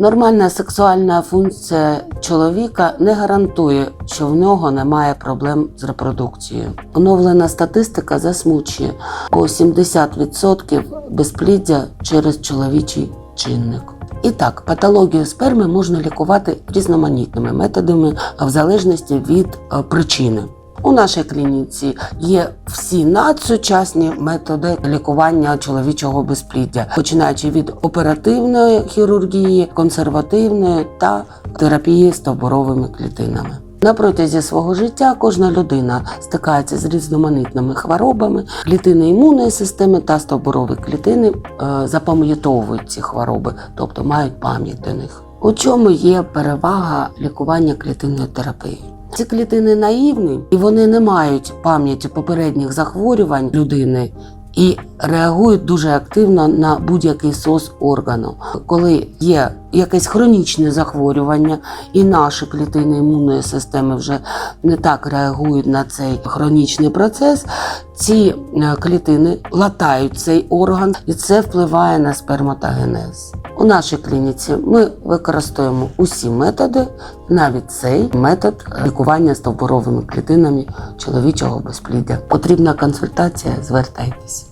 Нормальна сексуальна функція чоловіка не гарантує, що в нього немає проблем з репродукцією. Оновлена статистика засмучує, бо 70% безпліддя через чоловічий чинник. І так, патологію сперми можна лікувати різноманітними методами в залежності від е, причини. У нашій клініці є всі надсучасні методи лікування чоловічого безпліддя, починаючи від оперативної хірургії, консервативної та терапії стовбуровими клітинами. На протязі свого життя кожна людина стикається з різноманітними хворобами. Клітини імунної системи та стовбурові клітини е, запам'ятовують ці хвороби, тобто мають пам'ять до них. У чому є перевага лікування клітинною терапією? Ці клітини наївні і вони не мають пам'яті попередніх захворювань людини і реагують дуже активно на будь-який сос органу. Коли є якесь хронічне захворювання, і наші клітини імунної системи вже не так реагують на цей хронічний процес, ці е, клітини латають цей орган, і це впливає на сперматогенез. У нашій клініці ми використовуємо усі методи, навіть цей метод лікування стовбуровими клітинами чоловічого безпліддя. Потрібна консультація, звертайтеся.